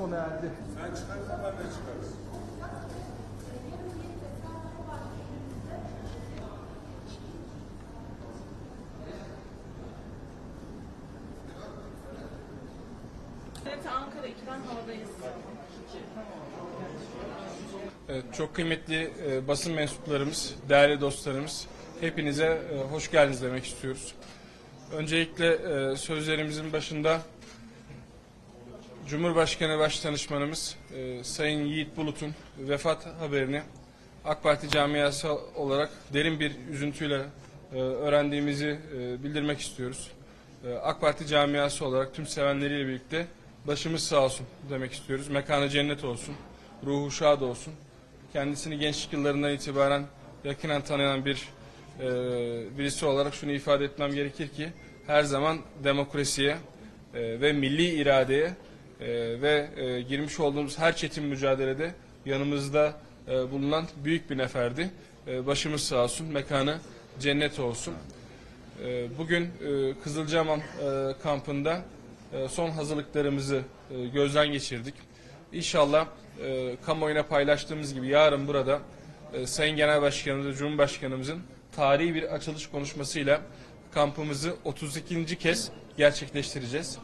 sona erdi. Sen çıkarsan ben de çıkarız. Evet Ankara 2'den havadayız. Evet, çok kıymetli e, basın mensuplarımız, değerli dostlarımız, hepinize e, hoş geldiniz demek istiyoruz. Öncelikle e, sözlerimizin başında Cumhurbaşkanı Başdanışmanımız e, Sayın Yiğit Bulut'un vefat haberini AK Parti camiası olarak derin bir üzüntüyle e, öğrendiğimizi e, bildirmek istiyoruz. E, AK Parti camiası olarak tüm sevenleriyle birlikte başımız sağ olsun demek istiyoruz. Mekanı cennet olsun, ruhu şad olsun. Kendisini gençlik yıllarından itibaren yakinen tanıyan bir e, birisi olarak şunu ifade etmem gerekir ki her zaman demokrasiye e, ve milli iradeye e, ve e, girmiş olduğumuz her çetin mücadelede yanımızda e, bulunan büyük bir neferdi. E, başımız sağ olsun, mekanı cennet olsun. E, bugün e, Kızılcahamam e, kampında e, son hazırlıklarımızı e, gözden geçirdik. İnşallah e, kamuoyuna paylaştığımız gibi yarın burada e, Sayın Genel Başkanımız Cumhurbaşkanımızın tarihi bir açılış konuşmasıyla kampımızı 32. kez gerçekleştireceğiz.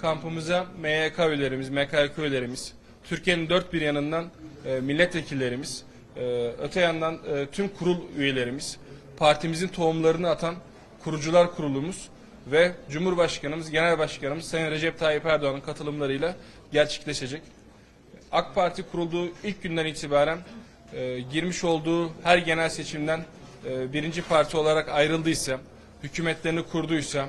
Kampımıza MYK üyelerimiz, MKK üyelerimiz, Türkiye'nin dört bir yanından e, milletvekillerimiz, e, öte yandan e, tüm kurul üyelerimiz, partimizin tohumlarını atan kurucular kurulumuz ve Cumhurbaşkanımız, Genel Başkanımız Sayın Recep Tayyip Erdoğan'ın katılımlarıyla gerçekleşecek. AK Parti kurulduğu ilk günden itibaren e, girmiş olduğu her genel seçimden e, birinci parti olarak ayrıldıysa, hükümetlerini kurduysa,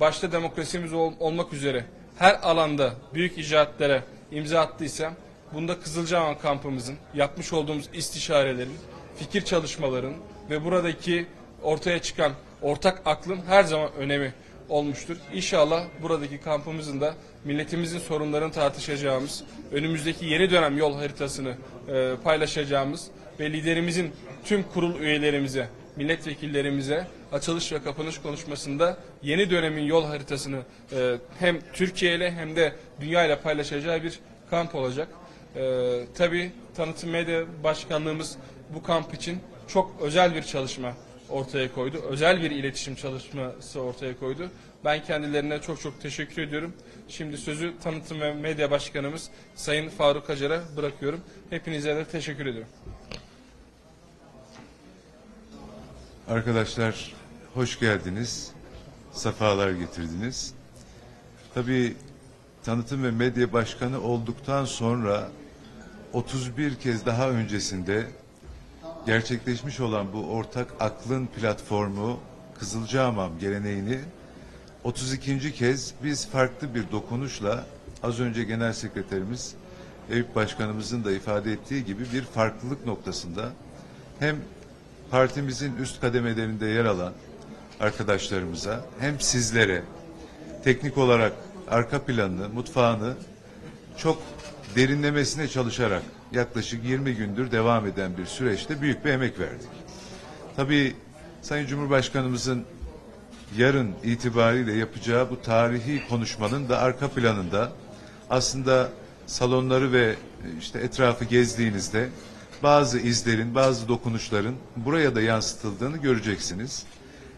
başta demokrasimiz ol- olmak üzere her alanda büyük icraatlara imza attıysa, bunda Kızılcahamam kampımızın yapmış olduğumuz istişarelerin, fikir çalışmaların ve buradaki ortaya çıkan ortak aklın her zaman önemi olmuştur. İnşallah buradaki kampımızın da milletimizin sorunlarını tartışacağımız, önümüzdeki yeni dönem yol haritasını e, paylaşacağımız ve liderimizin tüm kurul üyelerimize, milletvekillerimize açılış ve kapanış konuşmasında yeni dönemin yol haritasını e, hem Türkiye ile hem de dünya ile paylaşacağı bir kamp olacak. E, tabii tanıtım medya başkanlığımız bu kamp için çok özel bir çalışma ortaya koydu. Özel bir iletişim çalışması ortaya koydu. Ben kendilerine çok çok teşekkür ediyorum. Şimdi sözü tanıtım ve medya başkanımız Sayın Faruk Acar'a bırakıyorum. Hepinize de teşekkür ediyorum. Arkadaşlar hoş geldiniz. Safalar getirdiniz. Tabii tanıtım ve medya başkanı olduktan sonra 31 kez daha öncesinde gerçekleşmiş olan bu ortak aklın platformu Kızılcahamam geleneğini 32. kez biz farklı bir dokunuşla az önce genel sekreterimiz Eyüp Başkanımızın da ifade ettiği gibi bir farklılık noktasında hem partimizin üst kademelerinde yer alan arkadaşlarımıza hem sizlere teknik olarak arka planını, mutfağını çok derinlemesine çalışarak yaklaşık 20 gündür devam eden bir süreçte büyük bir emek verdik. Tabii Sayın Cumhurbaşkanımızın yarın itibariyle yapacağı bu tarihi konuşmanın da arka planında aslında salonları ve işte etrafı gezdiğinizde bazı izlerin, bazı dokunuşların buraya da yansıtıldığını göreceksiniz.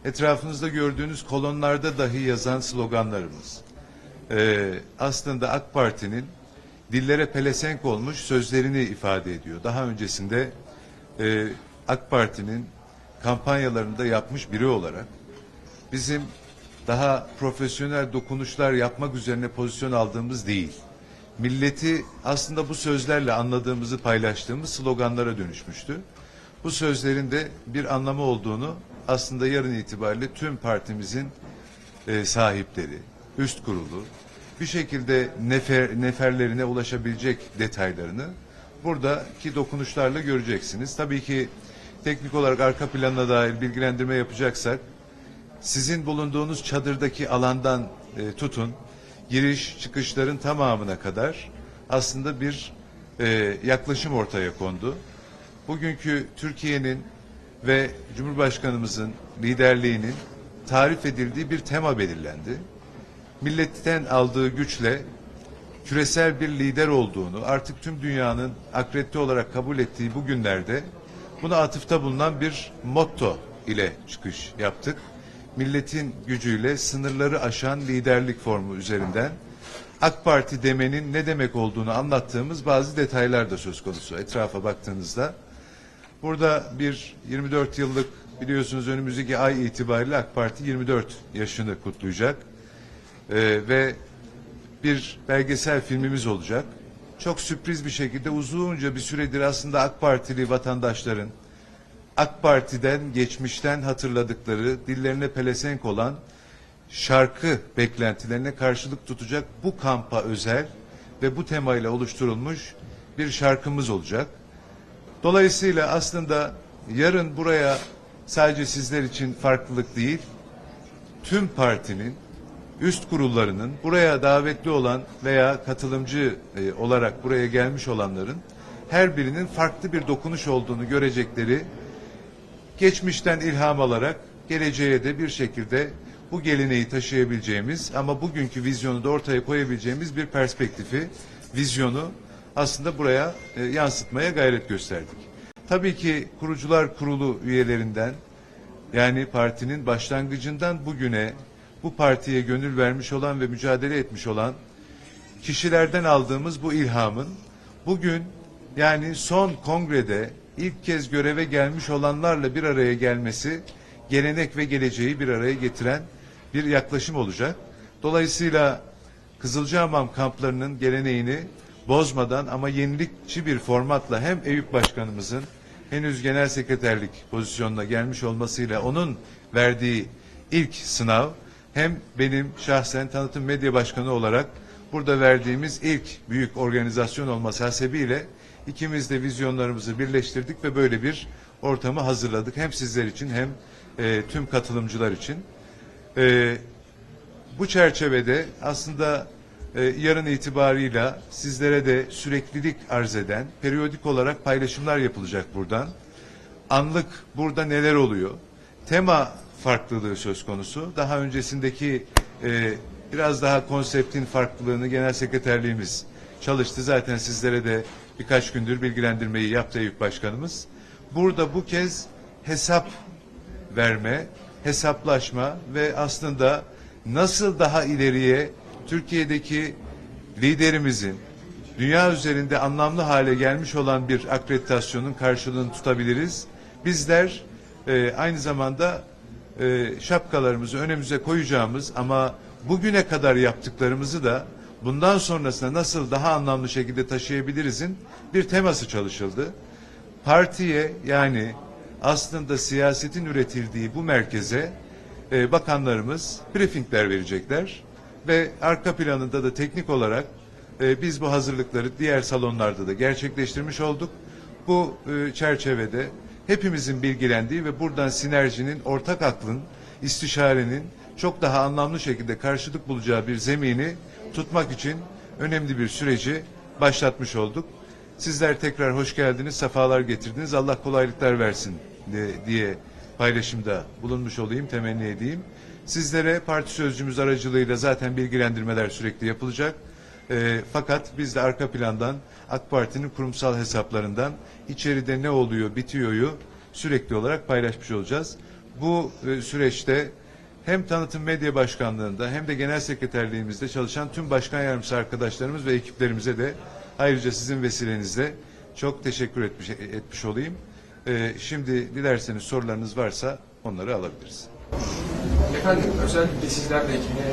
Etrafınızda gördüğünüz kolonlarda dahi yazan sloganlarımız. Ee, aslında AK Parti'nin dillere pelesenk olmuş sözlerini ifade ediyor. Daha öncesinde e, AK Parti'nin kampanyalarında yapmış biri olarak bizim daha profesyonel dokunuşlar yapmak üzerine pozisyon aldığımız değil. Milleti aslında bu sözlerle anladığımızı paylaştığımız sloganlara dönüşmüştü. Bu sözlerin de bir anlamı olduğunu aslında yarın itibariyle tüm partimizin e, sahipleri, üst kurulu bir şekilde nefer, neferlerine ulaşabilecek detaylarını buradaki dokunuşlarla göreceksiniz. Tabii ki teknik olarak arka planına dair bilgilendirme yapacaksak sizin bulunduğunuz çadırdaki alandan e, tutun giriş çıkışların tamamına kadar aslında bir e, yaklaşım ortaya kondu. Bugünkü Türkiye'nin ve Cumhurbaşkanımızın liderliğinin tarif edildiği bir tema belirlendi. Milletten aldığı güçle küresel bir lider olduğunu artık tüm dünyanın akredite olarak kabul ettiği bu günlerde buna atıfta bulunan bir motto ile çıkış yaptık. Milletin gücüyle sınırları aşan liderlik formu üzerinden AK Parti demenin ne demek olduğunu anlattığımız bazı detaylar da söz konusu etrafa baktığınızda. Burada bir 24 yıllık biliyorsunuz önümüzdeki ay itibariyle AK Parti 24 yaşını kutlayacak. Ee, ve bir belgesel filmimiz olacak. Çok sürpriz bir şekilde uzunca bir süredir aslında AK Partili vatandaşların AK Parti'den geçmişten hatırladıkları dillerine pelesenk olan şarkı beklentilerine karşılık tutacak bu kampa özel ve bu temayla oluşturulmuş bir şarkımız olacak. Dolayısıyla aslında yarın buraya sadece sizler için farklılık değil, tüm partinin üst kurullarının buraya davetli olan veya katılımcı e, olarak buraya gelmiş olanların her birinin farklı bir dokunuş olduğunu görecekleri geçmişten ilham alarak geleceğe de bir şekilde bu geleneği taşıyabileceğimiz ama bugünkü vizyonu da ortaya koyabileceğimiz bir perspektifi, vizyonu aslında buraya e, yansıtmaya gayret gösterdik. Tabii ki kurucular kurulu üyelerinden yani partinin başlangıcından bugüne bu partiye gönül vermiş olan ve mücadele etmiş olan kişilerden aldığımız bu ilhamın bugün yani son kongrede ilk kez göreve gelmiş olanlarla bir araya gelmesi gelenek ve geleceği bir araya getiren bir yaklaşım olacak. Dolayısıyla Kızılcahamam kamplarının geleneğini bozmadan ama yenilikçi bir formatla hem Eyüp Başkanımızın henüz genel sekreterlik pozisyonuna gelmiş olmasıyla onun verdiği ilk sınav hem benim şahsen tanıtım medya başkanı olarak burada verdiğimiz ilk büyük organizasyon olması hasebiyle ikimiz de vizyonlarımızı birleştirdik ve böyle bir ortamı hazırladık. Hem sizler için hem e, tüm katılımcılar için. E, bu çerçevede aslında e, yarın itibarıyla sizlere de süreklilik arz eden periyodik olarak paylaşımlar yapılacak buradan. Anlık burada neler oluyor? Tema farklılığı söz konusu. Daha öncesindeki e, biraz daha konseptin farklılığını genel sekreterliğimiz çalıştı. Zaten sizlere de birkaç gündür bilgilendirmeyi yaptı Eyüp Başkanımız. Burada bu kez hesap verme, hesaplaşma ve aslında nasıl daha ileriye Türkiye'deki liderimizin dünya üzerinde anlamlı hale gelmiş olan bir akreditasyonun karşılığını tutabiliriz. Bizler e, aynı zamanda e, şapkalarımızı önümüze koyacağımız ama bugüne kadar yaptıklarımızı da bundan sonrasında nasıl daha anlamlı şekilde taşıyabilirizin bir teması çalışıldı. Partiye yani aslında siyasetin üretildiği bu merkeze e, bakanlarımız briefingler verecekler ve arka planında da teknik olarak e, biz bu hazırlıkları diğer salonlarda da gerçekleştirmiş olduk. Bu e, çerçevede hepimizin bilgilendiği ve buradan sinerjinin, ortak aklın, istişarenin çok daha anlamlı şekilde karşılık bulacağı bir zemini tutmak için önemli bir süreci başlatmış olduk. Sizler tekrar hoş geldiniz, sefalar getirdiniz. Allah kolaylıklar versin diye paylaşımda bulunmuş olayım, temenni edeyim. Sizlere parti sözcümüz aracılığıyla zaten bilgilendirmeler sürekli yapılacak. Ee, fakat biz de arka plandan AK Parti'nin kurumsal hesaplarından içeride ne oluyor, bitiyoryu sürekli olarak paylaşmış olacağız. Bu e, süreçte hem tanıtım medya başkanlığında hem de genel sekreterliğimizde çalışan tüm başkan yardımcısı arkadaşlarımız ve ekiplerimize de ayrıca sizin vesilenizle çok teşekkür etmiş, etmiş olayım. Ee, şimdi dilerseniz sorularınız varsa onları alabiliriz. Efendim özellikle sizler de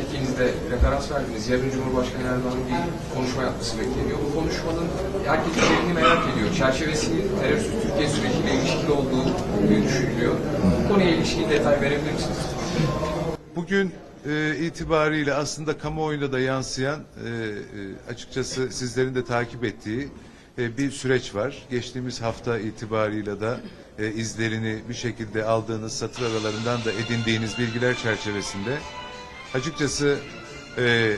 ikiniz de referans verdiniz. Yarın Cumhurbaşkanı Erdoğan'ın bir konuşma yapması bekleniyor. Bu konuşmanın herkes içeriğini merak ediyor. Çerçevesinin terörsüz Türkiye süreciyle ilişkili olduğu düşünülüyor. Bu konuya ilişkin detay verebilir misiniz? Bugün e, itibariyle aslında kamuoyunda da yansıyan e, e, açıkçası sizlerin de takip ettiği e, bir süreç var. Geçtiğimiz hafta itibarıyla da e, izlerini bir şekilde aldığınız satır aralarından da edindiğiniz bilgiler çerçevesinde açıkçası e,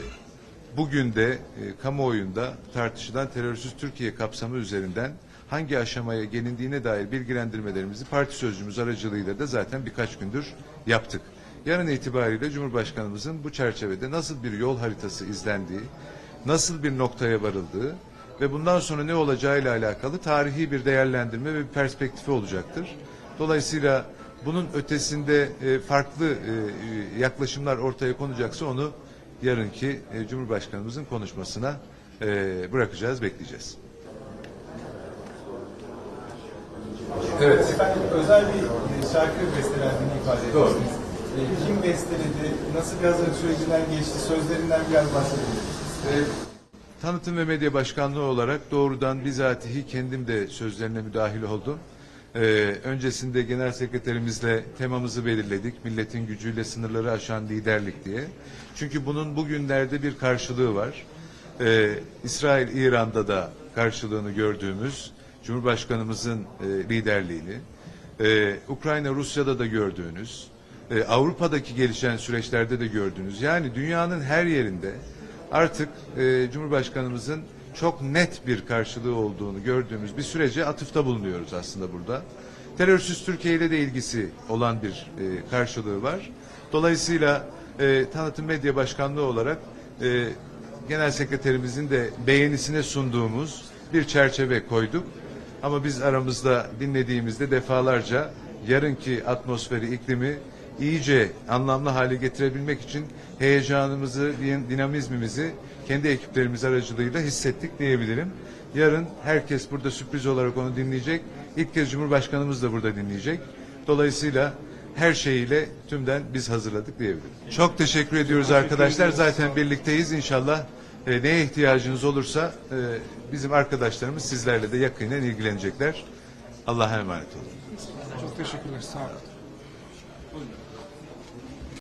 bugün de e, kamuoyunda tartışılan terörsüz Türkiye kapsamı üzerinden hangi aşamaya gelindiğine dair bilgilendirmelerimizi parti sözcümüz aracılığıyla da zaten birkaç gündür yaptık. Yarın itibariyle Cumhurbaşkanımızın bu çerçevede nasıl bir yol haritası izlendiği nasıl bir noktaya varıldığı ve bundan sonra ne olacağıyla alakalı tarihi bir değerlendirme ve bir perspektifi olacaktır. Dolayısıyla bunun ötesinde e, farklı e, yaklaşımlar ortaya konacaksa onu yarınki e, Cumhurbaşkanımızın konuşmasına bırakacağız, bekleyeceğiz. Evet. Efendim özel bir şarkı bestelendiğini ifade etmiştiniz. E, Kim besteledi? Nasıl bir hazırlık sürecinden geçti? Sözlerinden biraz bahsedelim. Tanıtım ve Medya Başkanlığı olarak doğrudan bizatihi kendim de sözlerine müdahil oldum. Ee, öncesinde genel sekreterimizle temamızı belirledik. Milletin gücüyle sınırları aşan liderlik diye. Çünkü bunun bugünlerde bir karşılığı var. Ee, İsrail, İran'da da karşılığını gördüğümüz Cumhurbaşkanımızın e, liderliğini, e, Ukrayna, Rusya'da da gördüğünüz, e, Avrupa'daki gelişen süreçlerde de gördüğünüz, yani dünyanın her yerinde artık e, Cumhurbaşkanımızın çok net bir karşılığı olduğunu gördüğümüz bir sürece atıfta bulunuyoruz aslında burada. Terörsüz Türkiye ile de ilgisi olan bir e, karşılığı var. Dolayısıyla e, Tanıtım Medya Başkanlığı olarak e, Genel Sekreterimizin de beğenisine sunduğumuz bir çerçeve koyduk. Ama biz aramızda dinlediğimizde defalarca yarınki atmosferi, iklimi iyice anlamlı hale getirebilmek için heyecanımızı, din- dinamizmimizi kendi ekiplerimiz aracılığıyla hissettik diyebilirim. Yarın herkes burada sürpriz olarak onu dinleyecek. İlk kez Cumhurbaşkanımız da burada dinleyecek. Dolayısıyla her şeyiyle tümden biz hazırladık diyebilirim. Çok teşekkür ediyoruz arkadaşlar. Zaten birlikteyiz inşallah. E, neye ihtiyacınız olursa e, bizim arkadaşlarımız sizlerle de yakinen ilgilenecekler. Allah'a emanet olun. Çok teşekkürler. Sağ olun.